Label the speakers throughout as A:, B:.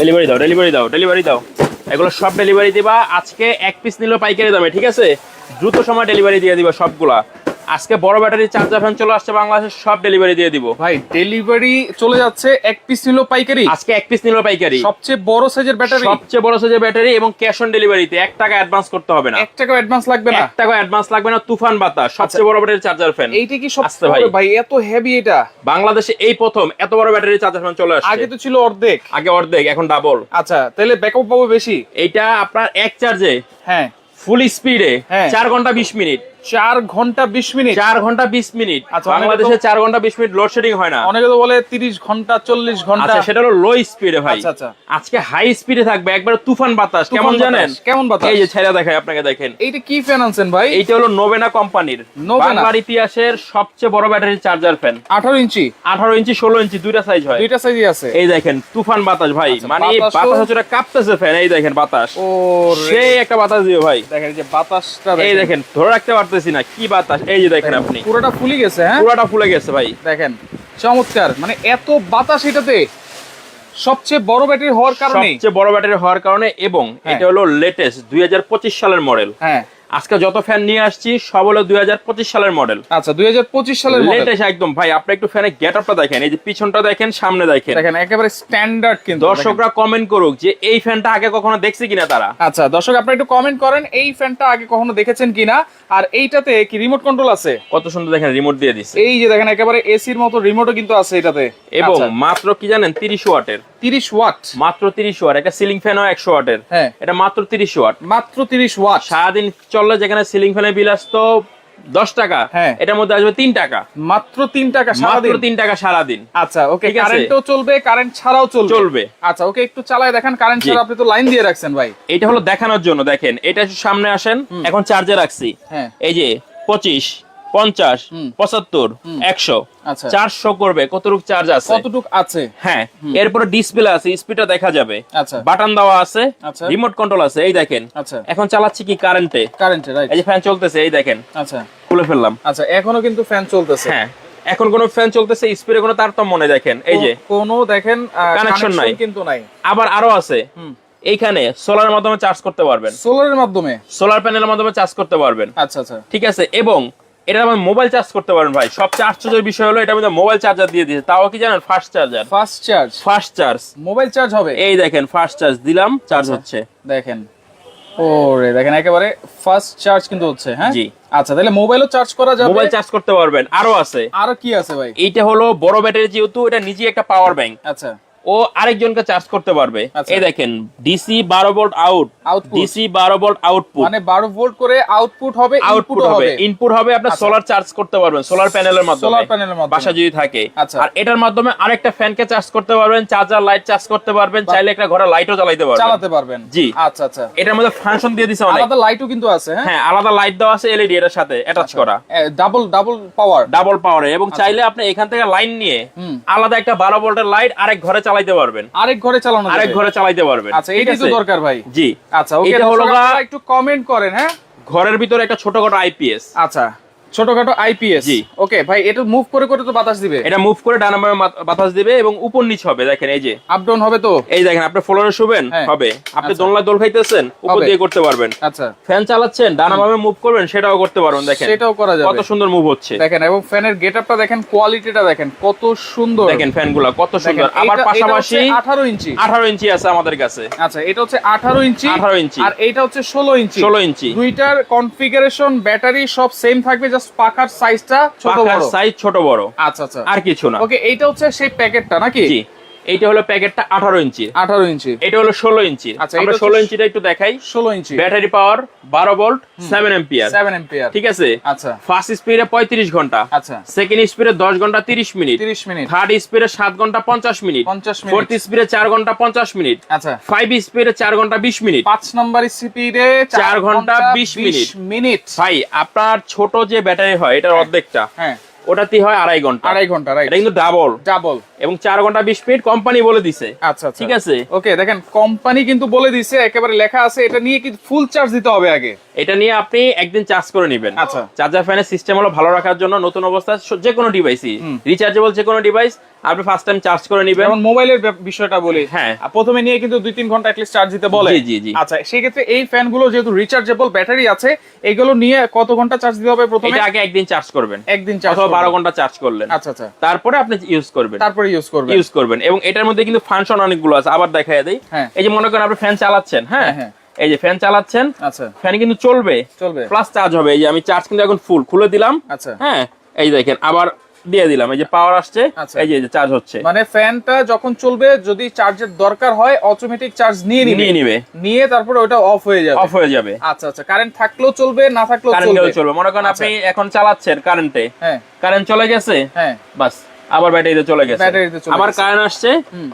A: Delivery দাও delivery দাও delivery দাও। এগুলো সব ডেলিভারি দিবা। আজকে এক পিস নিল পাইকারি দামে, ঠিক আছে? দ্রুত সময় ডেলিভারি দিয়ে দিবা সবগুলা। আজকে বড় ব্যাটারি চার্জার ফ্যান চলে আসছে বাংলাদেশের সব ডেলিভারি দিয়ে দিব।
B: ভাই ডেলিভারি চলে যাচ্ছে এক পিস নিল পাইকারি?
A: আজকে এক পিস নিল পাইকারি।
B: সবচেয়ে বড় সাইজের ব্যাটারি?
A: সবচেয়ে বড় সাইজের ব্যাটারি এবং ক্যাশ অন ডেলিভারিতে এক টাকা অ্যাডভান্স করতে হবে না।
B: এক টাকা অ্যাডভান্স লাগবে না?
A: এক টাকা অ্যাডভান্স লাগবে না তুফান বাতাস সবচেয়ে বড় ব্যাটারি চার্জার ফ্যান
B: এইটা কি সব
A: আসতে ভাই।
B: ভাই এত হেভি এটা।
A: বাংলাদেশে এই প্রথম এত বড় ব্যাটারি চার্জার ফ্যান চলে আসছে।
B: আগে তো ছিল অর্ধেক।
A: আগে অর্ধেক এখন ডাবল
B: আচ্ছা তাহলে ব্যাকআপ পাবো বেশি?
A: এইটা আপনার এক চার্জে
B: হ্যাঁ।
A: ফুল স্পিডে
B: হ্যাঁ।
A: চার ঘণ্টা বিশ মিনিট
B: চার ঘণ্টা বিশ মিনিট।
A: চার ঘণ্টা বিশ মিনিট।
B: আচ্ছা,
A: বাংলাদেশে চার ঘণ্টা বিশ মিনিট লোডশেডিং হয় না।
B: অনেকে তো বলে তিরিশ ঘণ্টা চল্লিশ ঘণ্টা।
A: আচ্ছা সেটা হলো লো স্পিডে ভাই।
B: আচ্ছা, আচ্ছা।
A: আজকে হাই স্পিডে থাকবে একবার তুফান বাতাস কেমন জানেন?
B: কেমন বাতাস?
A: এই যে ছেড়ে দেখায় আপনাকে দেখেন।
B: এইটা কি ফ্যান আনছেন ভাই?
A: এইটা হলো নোবেনা কোম্পানির বাংলার ইতিহাসের সবচেয়ে বড় ব্যাটারি চার্জার ফ্যান
B: আঠারো ইঞ্চি।
A: আঠারো ইঞ্চি ষোলো ইঞ্চি দুইটা সাইজ হয়।
B: দুইটা সাইজই আছে।
A: এই দেখেন তুফান বাতাস ভাই। মানে বাতাস হচ্ছে কাঁপতেছে ফ্যান এই দেখেন বাতাস।
B: ও
A: সেই একটা বাতাস দিও ভাই।
B: দেখেন যে বাতাসটা
A: এই দেখেন। ধরে রাখতে পারতেছি না কি বাতাস? এই যে দেখেন আপনি।
B: পুরোটা ফুলে গেছে হ্যাঁ?
A: পুরোটা ফুলে গেছে ভাই।
B: দেখেন চমৎকার। মানে এত বাতাস এটাতে সবচেয়ে বড় ব্যাটারি হওয়ার কারণে।
A: সবচেয়ে বড় ব্যাটারি হওয়ার কারণে এবং
B: হ্যাঁ।
A: এটা হলো লেটেস্ট দুই হাজার পঁচিশ সালের মডেল
B: হ্যাঁ।
A: আজকে যত ফ্যান নিয়ে আসছি সব হলো দুই হাজার পঁচিশ সালের মডেল
B: আচ্ছা দুই সালের
A: লেটেস্ট একদম। ভাই আপনি একটু ফ্যানের গেট আপটা দেখেন এই যে পিছনটা দেখেন সামনে দেখেন।
B: দেখেন একেবারে স্ট্যান্ডার্ড কিন্তু
A: দর্শকরা কমেন্ট করুক যে এই ফ্যানটা আগে কখনো দেখছি কিনা তারা।
B: আচ্ছা দর্শক আপনারা একটু কমেন্ট করেন এই ফ্যানটা আগে কখনো দেখেছেন কিনা? আর এইটাতে কি রিমোট কন্ট্রোল আছে?
A: কত সুন্দর দেখেন রিমোট দিয়ে দিচ্ছে।
B: এই যে দেখেন একেবারে এসির মতো রিমোটও কিন্তু আছে এটাতে
A: এবং মাত্র কি জানেন তিরিশ ওয়াটের।
B: তিরিশ ওয়াট।
A: মাত্র তিরিশ ওয়াট একটা সিলিং ফ্যানও একশো ওয়াটের।
B: হ্যাঁ।
A: এটা মাত্র তিরিশ ওয়াট।
B: মাত্র তিরিশ ওয়াট।
A: সারাদিন চললে যেখানে সিলিং ফ্যানের বিল আসতো দশ টাকা
B: হ্যাঁ।
A: এটার মধ্যে আসবে তিন টাকা।
B: মাত্র তিন টাকা
A: মাত্র
B: সারাদিন?
A: তিন টাকা সারাদিন।
B: আচ্ছা ওকে কারেন্টও চলবে কারেন্ট ছাড়াও চলবে?
A: চলবে।
B: আচ্ছা ওকে একটু চালায় দেখেন কারেন্ট ছাড়া আপনি তো লাইন দিয়ে রাখছেন ভাই।
A: এটা হলো দেখানোর জন্য দেখেন এটা সামনে আসেন এখন চার্জে রাখছি।
B: হ্যাঁ।
A: এই যে পঁচিশ। পঞ্চাশ পঁচাত্তর একশো।
B: আচ্ছা।
A: চারশো করবে কতটুক চার্জ আছে?
B: কতটুক আছে?
A: হ্যাঁ এরপরে ডিসপ্লে আছে স্পিডটা দেখা যাবে।
B: আচ্ছা।
A: বাটন দেওয়া আছে
B: আচ্ছা।
A: রিমোট কন্ট্রোল আছে এই দেখেন।
B: আচ্ছা।
A: এখন চালাচ্ছি কি কারেন্টে
B: কারেন্টে
A: এই যে ফ্যান চলতেছে এই দেখেন।
B: আচ্ছা।
A: খুলে ফেললাম।
B: আচ্ছা এখনও কিন্তু ফ্যান চলতেছে।
A: হ্যাঁ এখন কোন ফ্যান চলতেছে স্পিডে কোনো তারতম্য নেই দেখেন এই যে।
B: কোনো দেখেন কানেকশন
A: নাই।
B: কিন্তু নাই।
A: আবার আরও আছে। এইখানে সোলারের মাধ্যমে চার্জ করতে পারবেন।
B: সোলারের মাধ্যমে?
A: সোলার প্যানেলের মাধ্যমে চার্জ করতে পারবেন।
B: আচ্ছা আচ্ছা।
A: ঠিক আছে এবং এটার মধ্যে মোবাইল চার্জ করতে পারেন ভাই। সবচেয়ে আশ্চর্যের বিষয় হলো এটার মধ্যে মোবাইল চার্জার দিয়ে দিয়েছে। তাও কি জানেন? Fast charger
B: fast charge
A: fast charge
B: mobile charge হবে?
A: এই দেখেন ফাস্ট চার্জ দিলাম চার্জ। হচ্ছে।
B: দেখেন। ওরে দেখেন একেবারে ফাস্ট চার্জ কিন্তু হচ্ছে হ্যাঁ?
A: জি।
B: আচ্ছা তাহলে মোবাইলও চার্জ করা যাবে।
A: মোবাইল চার্জ করতে পারবেন। আরও আছে।
B: আরও কি আছে ভাই?
A: এটা হলো বড় ব্যাটারি যেহেতু এটা নিজে একটা পাওয়ার ব্যাংক
B: আচ্ছা।
A: ও আরেকজনকে চার্জ করতে পারবে।
B: আচ্ছা।
A: এই দেখেন ডিসি বারো ভোল্ট আউট ডিসি বারো ভোল্ট আউটপুট
B: মানে বারো ভোল্ট করে আউটপুট হবে
A: আউটপুট হবে। ইনপুট হবে আপনার
B: আচ্ছা।
A: সোলার চার্জ করতে পারবেন সোলার প্যানেলের মাধ্যমে।
B: সোলার প্যানেলের মাধ্যমে।
A: বাসা যদি থাকে।
B: আচ্ছা।
A: আর এটার মাধ্যমে আরেকটা ফ্যানকে চার্জ করতে পারবেন চার্জার লাইট চার্জ করতে পারবেন চাইলে একটা ঘরে লাইটও জ্বালাইতে পারবেন।
B: চালাতে পারবেন।
A: জি।
B: আচ্ছা আচ্ছা।
A: এটার মধ্যে ফাংশন দিয়ে দিছে অনেক।
B: আলাদা লাইটও কিন্তু আছে হ্যাঁ?
A: হ্যাঁ আলাদা লাইট দেওয়া আছে এলইডি এর সাথে অ্যাটাচ করা।
B: ডাবল ডাবল পাওয়ার
A: ডাবল পাওয়ারে এবং চাইলে আপনি এখান থেকে লাইন নিয়ে
B: আচ্ছা।
A: আলাদা একটা বারো ভোল্টের লাইট আরেক ঘরে চালাইতে পারবেন।
B: আরেক ঘরে চালানো
A: আরেক ঘরে চালাইতে পারবেন।
B: আচ্ছা এইটাই তো দরকার ভাই।
A: জি।
B: আচ্ছা ওকে
A: হলো
B: একটু কমেন্ট করেন হ্যাঁ?
A: ঘরের ভিতরে একটা ছোটখাটো আইপিএস
B: আচ্ছা। ছোটখাটো আইপিএস
A: জি।
B: ওকে ভাই এটা মুভ করে করে তো বাতাস দিবে।
A: এটা মুভ করে ডানা বাতাস দিবে এবং উপর নিচ হবে দেখেন এই যে।
B: আপ ডাউন হবে তো?
A: এই দেখেন আপনি ফ্লোরে শুবেন
B: হ্যাঁ।
A: হবে। আপনি
B: আচ্ছা।
A: দোলনা দোল খাইতেছেন উপর দিয়ে করতে পারবেন।
B: আচ্ছা।
A: ফ্যান চালাচ্ছেন ডানা বামে মুভ করবেন সেটাও করতে পারবেন দেখেন।
B: সেটাও করা যাবে।
A: কত সুন্দর মুভ হচ্ছে।
B: দেখেন এবং ফ্যানের গেটআপটা দেখেন কোয়ালিটিটা দেখেন কত সুন্দর।
A: দেখেন ফ্যানগুলা কত সুন্দর। আবার
B: এটা
A: পাশাপাশি
B: হচ্ছে 18 ইঞ্চি।
A: আঠারো ইঞ্চি আছে আমাদের কাছে।
B: আচ্ছা এটা হচ্ছে 18 ইঞ্চি।
A: 18 ইঞ্চি।
B: আর এটা হচ্ছে 16 ইঞ্চি।
A: ষোলো ইঞ্চি।
B: দুইটার কনফিগারেশন ব্যাটারি সব সেম থাকবে জাস্ট পাখার সাইজটা ছোট বড়।
A: সাইজ ছোট বড়।
B: আচ্ছা আচ্ছা।
A: আর কিছু না।
B: ওকে এইটা হচ্ছে সেই প্যাকেটটা নাকি?
A: জি এইটা হলো প্যাকেটটা আঠারো ইঞ্চি।
B: 18 ইঞ্চি।
A: এটা হলো ষোলো ইঞ্চি।
B: আচ্ছা,
A: আমরা
B: এটা হচ্ছে
A: ষোলো ইঞ্চিটা একটু দেখাই।
B: 16 ইঞ্চি।
A: ব্যাটারি পাওয়ার বারো ভোল্ট সেভেন এম্পিয়ার
B: 7 এম্পিয়ার
A: ঠিক আছে?
B: আচ্ছা।
A: ফার্স্ট স্পিডে পঁয়ত্রিশ ঘণ্টা।
B: আচ্ছা।
A: সেকেন্ড স্পিডে দশ ঘণ্টা তিরিশ মিনিট।
B: 30 মিনিট।
A: থার্ড স্পিডে সাত ঘণ্টা পঞ্চাশ মিনিট।
B: 50 মিনিট।
A: ফোর্থ স্পিডে চার ঘণ্টা পঞ্চাশ মিনিট।
B: আচ্ছা।
A: ফাইভ স্পিডে চার ঘণ্টা বিশ মিনিট।
B: পাঁচ নাম্বার স্পিডে
A: চার ঘণ্টা 20 মিনিট।
B: মিনিট।
A: ভাই আপনার ছোট যে ব্যাটারি হয় এটার অর্ধেকটা।
B: হ্যাঁ।
A: ওটাতে হয় আড়াই ঘণ্টা।
B: আড়াই ঘণ্টা রাইট
A: এটা কিন্তু ডাবল
B: ডাবল
A: এবং চার ঘণ্টা বিশ মিনিট কোম্পানি বলে দিছে।
B: আচ্ছা আচ্ছা।
A: ঠিক আছে?
B: ওকে দেখেন কোম্পানি কিন্তু বলে দিছে একেবারে লেখা আছে এটা নিয়ে ফুল চার্জ দিতে হবে আগে?
A: এটা নিয়ে আপনি একদিন চার্জ করে নেবেন।
B: আচ্ছা।
A: চার্জার ফ্যানের সিস্টেম হলো ভালো রাখার জন্য নতুন অবস্থা যে কোনো ডিভাইসই রিচার্জেবল যে কোনো ডিভাইস আপনি ফার্স্ট টাইম চার্জ করে নেবেন।
B: যেমন মোবাইলের বিষয়টা বলি
A: হ্যাঁ।
B: প্রথমে নিয়ে কিন্তু দুই তিন ঘণ্টা অ্যাটলিস্ট চার্জ দিতে বলে।
A: জি, জি, জি।
B: আচ্ছা সেই ক্ষেত্রে এই ফ্যানগুলো যেহেতু রিচার্জেবল ব্যাটারি আছে এগুলো নিয়ে কত ঘণ্টা চার্জ দিতে হবে প্রথমে?
A: এটা আগে একদিন চার্জ করবেন।
B: একদিন চার্জ
A: বারো ঘণ্টা চার্জ করলেন।
B: আচ্ছা আচ্ছা।
A: তারপরে আপনি ইউজ করবেন।
B: তারপরে ইউজ করবেন।
A: ইউজ করবেন এবং এটার মধ্যে কিন্তু ফাংশন অনেকগুলো আছে। আবার দেখা দেই।
B: হ্যাঁ।
A: এই যে মনে করেন আপনি ফ্যান চালাচ্ছেন হ্যাঁ?
B: হ্যাঁ,
A: এই যে ফ্যান চালাচ্ছেন
B: আচ্ছা।
A: ফ্যান কিন্তু চলবে।
B: চলবে।
A: প্লাস চার্জ হবে। এই যে আমি চার্জ কিন্তু এখন ফুল খুলে দিলাম।
B: আচ্ছা।
A: হ্যাঁ? এই দেখেন আবার দিয়ে দিলাম। এই যে পাওয়ার আসছে
B: আচ্ছা।
A: এই যে চার্জ হচ্ছে।
B: মানে ফ্যানটা যখন চলবে যদি চার্জের দরকার হয় অটোমেটিক চার্জ নিয়ে নিবে।
A: নিয়ে নিবে।
B: নিয়ে তারপরে ওটা অফ হয়ে যাবে।
A: অফ হয়ে যাবে।
B: আচ্ছা আচ্ছা। কারেন্ট থাকলেও চলবে না থাকলেও
A: কারেন্ট
B: চলবে।
A: চলবে। মনে করেন আপনি এখন চালাচ্ছেন কারেন্টে
B: হ্যাঁ।
A: কারেন্ট চলে গেছে?
B: হ্যাঁ।
A: বাস। আবার ব্যাটারিতে চলে গেছে।
B: ব্যাটারিতে চলে
A: আবার কারেন্ট আসছে।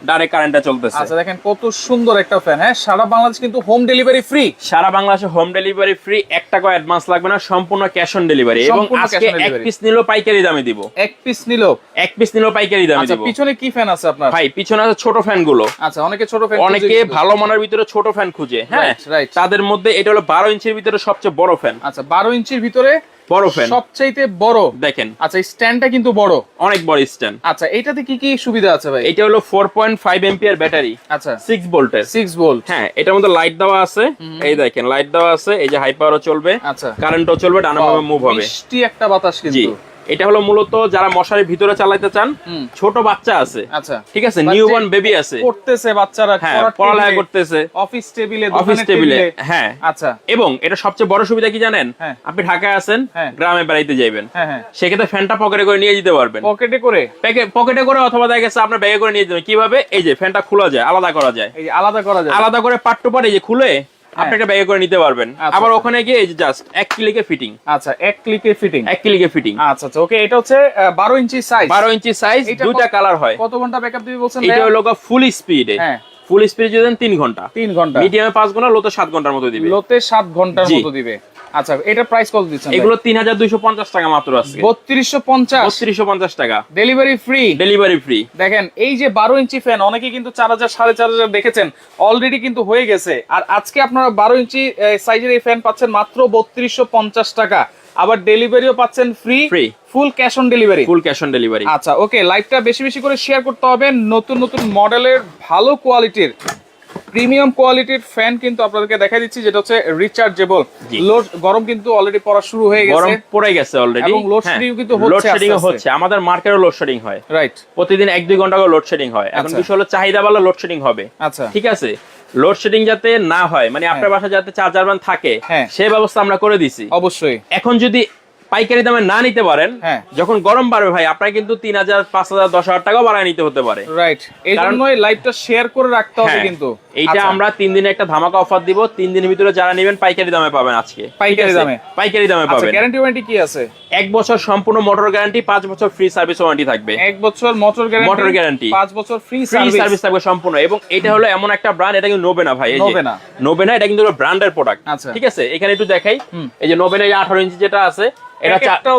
A: ডাইরেক্ট কারেন্টটা চলতেছে।
B: আচ্ছা দেখেন কত সুন্দর একটা ফ্যান হ্যাঁ? সারা বাংলাদেশ কিন্তু হোম ডেলিভারি ফ্রি
A: সারা বাংলাদেশে হোম ডেলিভারি ফ্রি এক টাকা অ্যাডভান্স লাগবে না সম্পূর্ণ ক্যাশ অন ডেলিভারি এবং আজকে এক পিস নিলেও পাইকারি দামে দিব।
B: এক পিস নিল
A: এক পিস নিলেও পাইকারি দামে
B: আচ্ছা পিছনে কি ফ্যান আছে আপনার?
A: ভাই পিছনে আছে ছোট ফ্যানগুলো।
B: আচ্ছা অনেকে ছোট ফ্যান
A: অনেকে ভালো মানের ভিতরে ছোট ফ্যান খুঁজে হ্যাঁ. তাদের মধ্যে এটা হলো বারো ইঞ্চির ভিতরে সবচেয়ে বড় ফ্যান
B: আচ্ছা বারো ইঞ্চির ভিতরে
A: বড় ফ্যান
B: সবচাইতে বড়।
A: দেখেন।
B: আচ্ছা স্ট্যান্ডটা কিন্তু বড়।
A: অনেক বড় স্ট্যান্ড
B: আচ্ছা এটাতে কি কি সুবিধা আছে ভাই?
A: এটা হলো four point five ampere battery
B: আচ্ছা।
A: সিক্স ভোল্টের
B: সিক্স ভোল্ট
A: হ্যাঁ এটার মধ্যে লাইট দেওয়া আছে। এই দেখেন লাইট দেওয়া আছে এই যে হাই পাওয়ারও চলবে।
B: আচ্ছা।
A: কারেন্টও চলবে ডানা মুভ হবে।
B: মিষ্টি একটা বাতাস কিন্তু।
A: এটা হলো মূলত যারা মশারি ভিতরে চালাইতে চান ছোট বাচ্চা আছে।
B: আচ্ছা।
A: ঠিক আছে?
B: বাচ্চা-
A: নিউ বর্ন বেবি আছে।
B: করতেছে বাচ্চারা
A: হ্যাঁ পড়ালেখা করতেছে।
B: অফিস টেবিলে
A: অফিস টেবিলে হ্যাঁ।
B: আচ্ছা।
A: এবং এটা সবচেয়ে বড় সুবিধা কি জানেন?
B: হ্যাঁ।
A: আপনি ঢাকায় আছেন
B: হ্যাঁ।
A: গ্রামে বেড়াইতে যাইবেন।
B: হ্যাঁ
A: সেক্ষেত্রে ফ্যানটা পকেটে করে নিয়ে যেতে পারবেন।
B: পকেটে করে?
A: পকেটে করে অথবা দেখা গেছে আপনার ব্যাগে করে নিয়ে যেতে কীভাবে? এই যে ফ্যানটা খোলা যায় আলাদা করা যায়।
B: এই আলাদা করা যায়।
A: আলাদা করে পার্ট টু পার্ট এই যে খুলে আপনি একটা ব্যাগে করে নিতে পারবেন।
B: আচ্ছা,
A: আবার
B: আচ্ছা।
A: ওখানে গিয়ে এই জাস্ট এক ক্লিকে ফিটিং
B: আচ্ছা এক ক্লিকে ফিটিং
A: এক ক্লিকে ফিটিং
B: আচ্ছা আচ্ছা ওকে এটা হচ্ছে বারো ইঞ্চি সাইজ
A: বারো ইঞ্চি সাইজ দুইটা কালার হয়।
B: কত ঘণ্টা ব্যাকআপ দিবে বলছেন
A: এটা হলো ফুল স্পিডে
B: হ্যাঁ।
A: ফুল স্পিড যদি দেন তিন ঘণ্টা।
B: তিন ঘণ্টা।
A: মিডিয়ামে পাঁচ ঘণ্টা লোতে সাত ঘণ্টার মতো দিবে।
B: লোতে সাত
A: ঘণ্টার
B: মতো দিবে। আচ্ছা এটার প্রাইস কত দিচ্ছেন
A: এগুলো তিন হাজার দুইশো পঞ্চাশ টাকা মাত্র আছে
B: বত্রিশশো পঞ্চাশ?
A: বত্রিশশো পঞ্চাশ টাকা।
B: ডেলিভারি ফ্রি
A: ডেলিভারি ফ্রি
B: দেখেন এই যে বারো ইঞ্চি ফ্যান অনেকে কিন্তু চার হাজার সাড়ে চার হাজার দেখেছেন অলরেডি কিন্তু হয়ে গেছে। আর আজকে আপনারা বারো ইঞ্চি সাইজের এই ফ্যান পাচ্ছেন মাত্র বত্রিশশো পঞ্চাশ টাকা। আবার ডেলিভারিও পাচ্ছেন free
A: Free।
B: Full cash on delivery
A: full cash on delivery
B: আচ্ছা ওকে লাইভটা বেশি বেশি করে শেয়ার করতে হবে। নতুন নতুন মডেলের ভালো কোয়ালিটির প্রিমিয়াম কোয়ালিটির ফ্যান কিন্তু আপনাদেরকে দেখা দিচ্ছি যেটা হচ্ছে রিচার্জেবল লোড গরম কিন্তু অলরেডি পড়া শুরু হয়ে গেছে।
A: গরম পড়ে গেছে অলরেডি
B: এবং load shedding কিন্তু হচ্ছে
A: লোড শেডিং। হচ্ছে। আমাদের মার্কেটও লোড শেডিং হয়।
B: রাইট
A: প্রতিদিন এক দুই ঘণ্টা করে লোড শেডিং হয়। এখন
B: আচ্ছা।
A: বিষয় হলো চাহিদা বালা লোড শেডিং হবে।
B: আচ্ছা।
A: ঠিক আছে? লোড শেডিং যাতে না হয় মানে আপনার বাসায় যাতে চার্জার ম্যান থাকে
B: হ্যাঁ।
A: সেই ব্যবস্থা আমরা করে দিছি
B: অবশ্যই।
A: এখন যদি পাইকারি দামে না নিতে পারেন
B: হ্যাঁ।
A: যখন গরম বাড়বে ভাই আপনার কিন্তু তিন হাজার পাঁচ হাজার দশ হাজার টাকাও বাড়ায় নিতে হতে পারে।
B: রাইট এই জন্যই লাইভটা শেয়ার করে রাখতে হবে
A: হ্যাঁ,
B: কিন্তু।
A: এইটা
B: আচ্ছা,
A: আমরা তিন দিনে একটা ধামাকা অফার দিব তিন দিনের ভিতরে যারা নেবেন পাইকারি দামে পাবেন আজকে।
B: পাইকারি দামে?
A: পাইকারি দামে
B: আচ্ছা
A: পাবেন।
B: গ্যারান্টি ওয়ারেন্টি কি আছে?
A: এক বছর সম্পূর্ণ মোটর গ্যারান্টি পাঁচ বছর ফ্রি সার্ভিস ওয়ারেন্টি থাকবে।
B: এক বছর মোটর গ্যারান্টি
A: Motor guarantee।
B: পাঁচ বছর ফ্রি সার্ভিস
A: থাকবে সম্পূর্ণ। এবং এটা হলো এমন একটা ব্র্যান্ড এটা কিন্তু নোবেনা ভাই এই যে
B: Novena।
A: নোবেনা এটা কিন্তু ব্র্যান্ডের প্রোডাক্ট
B: আচ্ছা।
A: ঠিক আছে? এখানে একটু দেখাই। এই যে নোবেনা এই আঠারো ইঞ্চি যেটা আছে এটা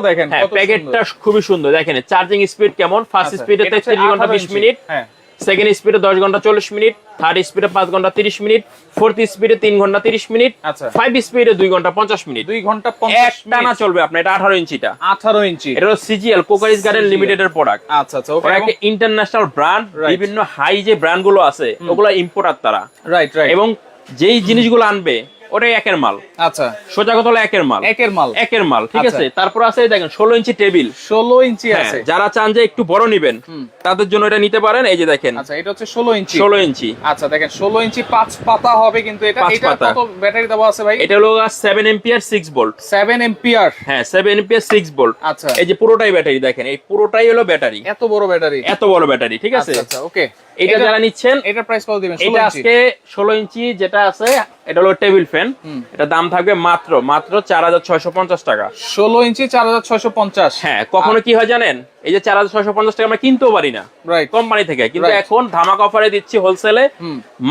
B: দেখেন
A: হ্যাঁ প্যাকেটটা খুবই সুন্দর। দেখেন চার্জিং স্পিড কেমন? ফার্স্ট
B: আচ্ছা,
A: স্পিডে ঘণ্টা
B: 18
A: মিনিট
B: হ্যাঁ।
A: সেকেন্ড স্পিডে দশ ঘণ্টা চল্লিশ মিনিট থার্ড স্পিডে ঘণ্টা তিরিশ মিনিট ফোর্থ স্পিডে ঘণ্টা তিরিশ মিনিট
B: আচ্ছা।
A: ফাইভ স্পিডে দুই ঘণ্টা পঞ্চাশ মিনিট।
B: দুই ঘণ্টা
A: এক টানা চলবে আপনার এটা আঠারো ইঞ্চিটা।
B: আঠারো ইঞ্চি।
A: এটা হলো সিজিএল কোকারিস গার্ডেন
B: CGL
A: লিমিটেড এর প্রোডাক্ট
B: আচ্ছা আচ্ছা ওকে।
A: একটা ইন্টারন্যাশনাল ব্র্যান্ড বিভিন্ন হাই যে ব্র্যান্ডগুলো আছে ওগুলো ইম্পোর্টার তারা।
B: রাইট রাইট
A: এবং যেই জিনিসগুলো আনবে ওটাই একের মাল।
B: আচ্ছা।
A: সোজা কথা হলো একের মাল।
B: একের মাল।
A: একের মাল ঠিক
B: আচ্ছা।
A: আছে? তারপর আছে দেখেন ষোলো ইঞ্চি টেবিল।
B: ষোলো ইঞ্চি
A: হ্যাঁ,
B: আছে।
A: যারা চান যে একটু বড় নিবেন তাদের জন্য এটা নিতে পারেন এই যে দেখেন।
B: আচ্ছা এটা হচ্ছে ষোলো ইঞ্চি।
A: ষোলো ইঞ্চি।
B: আচ্ছা দেখেন ষোলো ইঞ্চি পাঁচ পাতা হবে কিন্তু এটা।
A: পাঁচ পাতা।
B: ব্যাটারি দেওয়া আছে ভাই?
A: এটা হলো seven ampere six volt
B: seven ampere
A: হ্যাঁ সেভেন এম্পিয়ার সিক্স ভোল্ট
B: আচ্ছা।
A: এই যে পুরোটাই ব্যাটারি দেখেন এই পুরোটাই হলো ব্যাটারি।
B: এত বড় ব্যাটারি।
A: এত বড় ব্যাটারি ঠিক আছে?
B: আচ্ছা আচ্ছা ওকে
A: এটা যারা নিচ্ছেন
B: এটা প্রাইস কত দিবেন
A: এটা আজকে ষোলো ইঞ্চি যেটা আছে এটা হলো টেবিল ফ্যান এটা দাম থাকবে মাত্র মাত্র চার হাজার ছয়শো পঞ্চাশ টাকা।
B: ষোলো ইঞ্চি চার হাজার ছয়শো পঞ্চাশ।
A: হ্যাঁ কখনো কি হয় জানেন? এই যে চার হাজার ছয়শো পঞ্চাশ টাকা আমরা কিনতেও পারি না। কোম্পানি থেকে। কিন্তু এখন ধামাকা অফারে দিচ্ছি হোলসেলে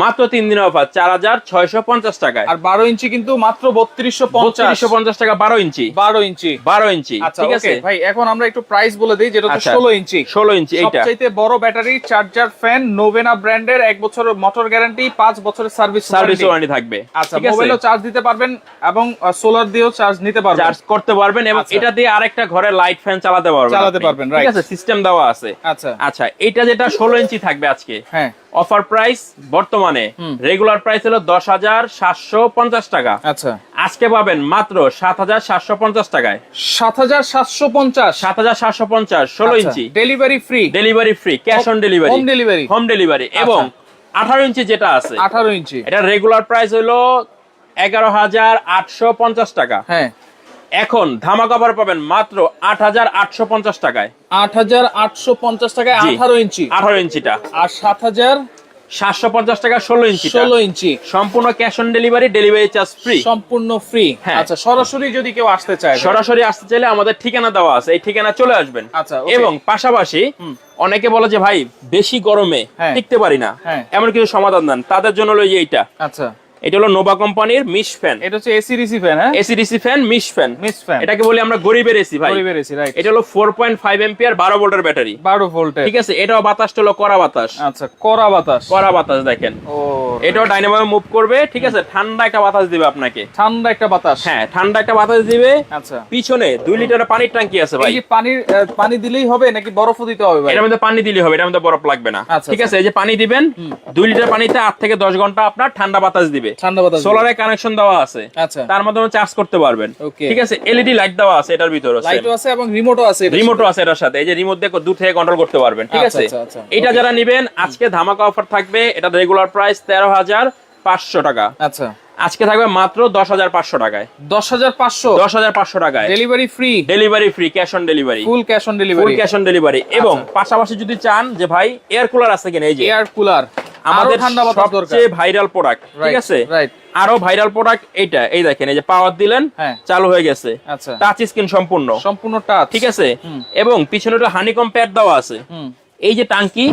A: মাত্র তিন দিনের অফার চার হাজার ছয়শো পঞ্চাশ টাকায়।
B: আর বারো ইঞ্চি কিন্তু মাত্র বত্রিশশো
A: বত্রিশশো পঞ্চাশ টাকা বারো ইঞ্চি।
B: বারো ইঞ্চি।
A: বারো ইঞ্চি
B: আচ্ছা
A: ঠিক আছে?
B: ভাই এখন আমরা একটু প্রাইস বলে দিই যেটা
A: আচ্ছা।
B: ষোলো ইঞ্চি।
A: ষোলো ইঞ্চি এইটা।
B: সবচাইতে বড় ব্যাটারি চার্জার ফ্যান নোভেনা ব্র্যান্ডের এক বছরের মোটর গ্যারান্টি পাঁচ বছরের সার্ভিস
A: সার্ভিস ওয়ারেন্টি থাকবে
B: আচ্ছা মোবাইলও চার্জ দিতে পারবেন এবং সোলার দিয়েও চার্জ নিতে পারবেন।
A: চার্জ করতে পারবেন এবং
B: আচ্ছা।
A: এটা দিয়ে আরেকটা ঘরে লাইট ফ্যান চালাতে পারবেন
B: চালাতে পারবেন,
A: ঠিক আছে সিস্টেম দেওয়া আছে।
B: আচ্ছা।
A: আচ্ছা এটা যেটা ষোলো ইঞ্চি থাকবে আজকে
B: হ্যাঁ।
A: অফার প্রাইস বর্তমানে রেগুলার প্রাইস হলো দশ হাজার সাতশো পঞ্চাশ টাকা।
B: আচ্ছা।
A: আজকে পাবেন মাত্র সাত হাজার সাতশো পঞ্চাশ টাকায়।
B: সাত হাজার সাতশো পঞ্চাশ।
A: সাত হাজার সাতশো পঞ্চাশ ষোলো ইঞ্চি।
B: Delivery free
A: delivery free cash on delivery
B: home delivery
A: home delivery এবং আঠারো ইঞ্চি যেটা আছে
B: আঠারো ইঞ্চি।
A: এটা রেগুলার প্রাইস হলো এগারো হাজার আটশো পঞ্চাশ টাকা।
B: হ্যাঁ।
A: এখন ধামাকা অফার পাবেন মাত্র আট হাজার আটশো পঞ্চাশ টাকায়।
B: আট হাজার আটশো পঞ্চাশ টাকায় আঠারো ইঞ্চি।
A: আঠারো ইঞ্চিটা।
B: আর সাত হাজার
A: সাতশো পঞ্চাশ টাকা ষোলো ইঞ্চি
B: ষোলো ইঞ্চি।
A: সম্পূর্ণ cash on delivery delivery charge free
B: সম্পূর্ণ ফ্রি
A: হ্যাঁ।
B: আচ্ছা সরাসরি যদি কেউ আসতে চায়
A: সরাসরি আসতে চাইলে আমাদের ঠিকানা দেওয়া আছে এই ঠিকানা চলে আসবেন।
B: আচ্ছা,
A: এবং পাশাপাশি অনেকে বলে যে ভাই বেশি গরমে
B: হ্যাঁ।
A: টিকতে পারি না।
B: হ্যাঁ।
A: এমন কিছু সমাধান দেন তাদের জন্য লই এইটা।
B: আচ্ছা।
A: এটা হলো নোভা কোম্পানির মিশ ফ্যান।
B: এটা হচ্ছে এসি রিসি ফ্যান হ্যাঁ?
A: এসি ডিসি ফ্যান মিশ ফ্যান।
B: Miss fan.
A: এটাকে বলি আমরা গরিবের এসি ভাই।
B: গরিবের এসি রাইট
A: এটা হলো ফোর পয়েন্ট ফাইভ এম্পিয়ার বারো ভোল্টের ব্যাটারি।
B: বারো ভোল্টের।
A: ঠিক আছে? এটাও বাতাসটা হলো কড়া বাতাস।
B: আচ্ছা কড়া বাতাস।
A: কড়া বাতাস দেখেন।
B: ও
A: এটাও ডাইনামো মুভ করবে ঠিক আছে? ঠান্ডা একটা বাতাস দিবে আপনাকে।
B: ঠান্ডা একটা বাতাস।
A: হ্যাঁ ঠান্ডা একটা বাতাস দিবে।
B: আচ্ছা।
A: পিছনে দুই লিটার পানির ট্যাঙ্কি আছে ভাই।
B: এই যে পানির পানি দিলেই হবে নাকি বরফও দিতে হবে ভাই?
A: এটার মধ্যে পানি দিলে হবে এটার মধ্যে বরফ লাগবে না।
B: আচ্ছা,
A: ঠিক আছে? এই যে পানি দিবেন দুই লিটার পানিতে আট থেকে দশ ঘণ্টা আপনার ঠান্ডা বাতাস দিবে।
B: ঠান্ডা বাতাস
A: সোলারে কানেকশন দেওয়া আছে।
B: আচ্ছা।
A: তার মাধ্যমে চার্জ করতে পারবেন। ঠিক আছে? এলইডি লাইট দেওয়া আছে এটার ভিতরে
B: লাইটও আছে এবং রিমোটও আছে
A: রিমোটও আছে এটার সাথে। এই যে রিমোট দিয়ে দূর থেকে কন্ট্রোল করতে পারবেন। ঠিক
B: আচ্ছা,
A: আছে?
B: আচ্ছা, আচ্ছা।
A: এটা যারা নিবেন আজকে ধামাকা অফার থাকবে। এটা রেগুলার প্রাইস তেরো হাজার পাঁচশো টাকা।
B: আচ্ছা।
A: আজকে থাকবে মাত্র দশ হাজার পাঁচশো টাকায়।
B: দশ হাজার পাঁচশো?
A: দশ হাজার পাঁচশো টাকায়।
B: Delivery free
A: delivery free cash on delivery
B: full cash on
A: full
B: delivery
A: cash on delivery এবং পাশাপাশি যদি চান যে ভাই এয়ার কুলার আছে কিনা এই যে।
B: এয়ার কুলার আমাদের
A: সবচেয়ে ভাইরাল প্রোডাক্ট ঠিক আছে? আরও ভাইরাল প্রোডাক্ট এইটা এই দেখেন এই যে পাওয়ার দিলেন
B: হ্যাঁ।
A: চালু হয়ে গেছে।
B: আচ্ছা।
A: টাচ স্ক্রিন সম্পূর্ণ।
B: সম্পূর্ণ টাচ
A: ঠিক আছে? এবং পিছনে একটা হানিকম প্যাড দেওয়া আছে। এই যে টাঙ্কি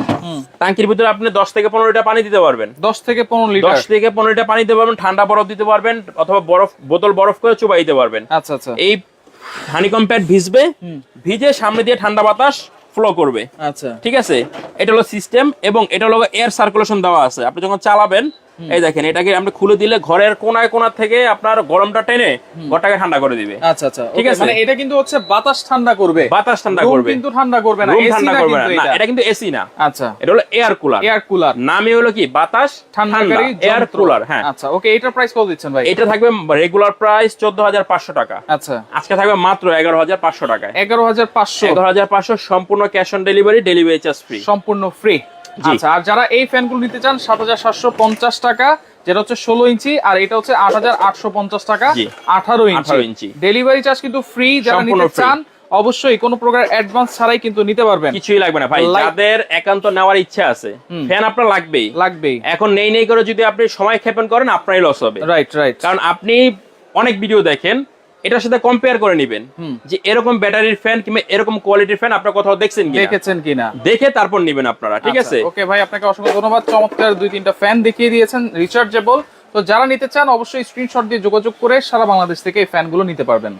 A: টাঙ্কির ভিতরে আপনি দশ থেকে পনেরো লিটার পানি দিতে পারবেন।
B: দশ থেকে পনেরো লিটার।
A: দশ থেকে পনেরো লিটার পানি দিতে পারবেন ঠান্ডা বরফ দিতে পারবেন অথবা বরফ বোতল বরফ করে চুবাই দিতে পারবেন।
B: আচ্ছা আচ্ছা।
A: এই হানিকম প্যাড ভিজবে ভিজে সামনে দিয়ে ঠান্ডা বাতাস ফ্লো করবে।
B: আচ্ছা।
A: ঠিক আছে? এটা হলো সিস্টেম এবং এটা হলো এয়ার সার্কুলেশন দেওয়া আছে। আপনি যখন চালাবেন এই দেখেন এটাকে আপনি খুলে দিলে ঘরের কোনায় কোনা থেকে আপনার গরমটা টেনে ঘরটাকে ঠান্ডা করে দিবে।
B: আচ্ছা আচ্ছা
A: ঠিক আছে।
B: মানে এটা কিন্তু হচ্ছে বাতাস ঠান্ডা করবে।
A: বাতাস ঠান্ডা করবে।
B: কিন্তু ঠান্ডা করবে না এসি না
A: করবে না।
B: কিন্তু এটা।
A: কিন্তু এসি না।
B: আচ্ছা।
A: এটা হলো এয়ার কুলার
B: এয়ার কুলার
A: নামই হলো কি? বাতাস
B: ঠান্ডাকারী
A: এয়ার কুলার হ্যাঁ।
B: আচ্ছা ওকে এটার প্রাইস কত দিচ্ছেন ভাই?
A: এটা থাকবে রেগুলার প্রাইস চোদ্দ হাজার পাঁচশো টাকা।
B: আচ্ছা।
A: আজকে থাকবে মাত্র এগারো হাজার পাঁচশো টাকায়।
B: এগারো হাজার পাঁচশো।
A: এগারো হাজার পাঁচশো সম্পূর্ণ cash on delivery delivery charge free
B: সম্পূর্ণ ফ্রি আচ্ছা আর যারা এই ফ্যানগুলো নিতে চান সাত হাজার সাতশো পঞ্চাশ টাকা যেটা হচ্ছে ষোলো ইঞ্চি আর এটা হচ্ছে আট হাজার আটশো পঞ্চাশ টাকা আঠারো ইঞ্চি। ডেলিভারি চার্জ কিন্তু ফ্রি যারা নিতে চান অবশ্যই কোন প্রকার অ্যাডভান্স ছাড়াই কিন্তু নিতে পারবেন।
A: কিছুই লাগবে না ভাই যাদের একান্ত নেওয়ার ইচ্ছা আছে ফ্যান আপনার লাগবেই।
B: লাগবেই।
A: এখন নেই নেই করে যদি আপনি সময় ক্ষেপণ করেন আপনারই লস হবে।
B: রাইট রাইট
A: কারণ আপনি অনেক ভিডিও দেখেন এটার সাথে কম্পেয়ার করে নেবেন যে এরকম ব্যাটারির ফ্যান কিংবা এরকম কোয়ালিটির ফ্যান আপনার কোথাও দেখছেন কিনা?
B: দেখেছেন কিনা?
A: দেখে তারপর নিবেন আপনারা ঠিক
B: আচ্ছা,
A: আছে?
B: ওকে ভাই আপনাকে অসংখ্য ধন্যবাদ। চমৎকার দুই তিনটা ফ্যান দেখিয়ে দিয়েছেন রিচার্জেবল তো যারা নিতে চান অবশ্যই স্ক্রিনশট দিয়ে যোগাযোগ করে সারা বাংলাদেশ থেকে এই ফ্যানগুলো নিতে পারবেন।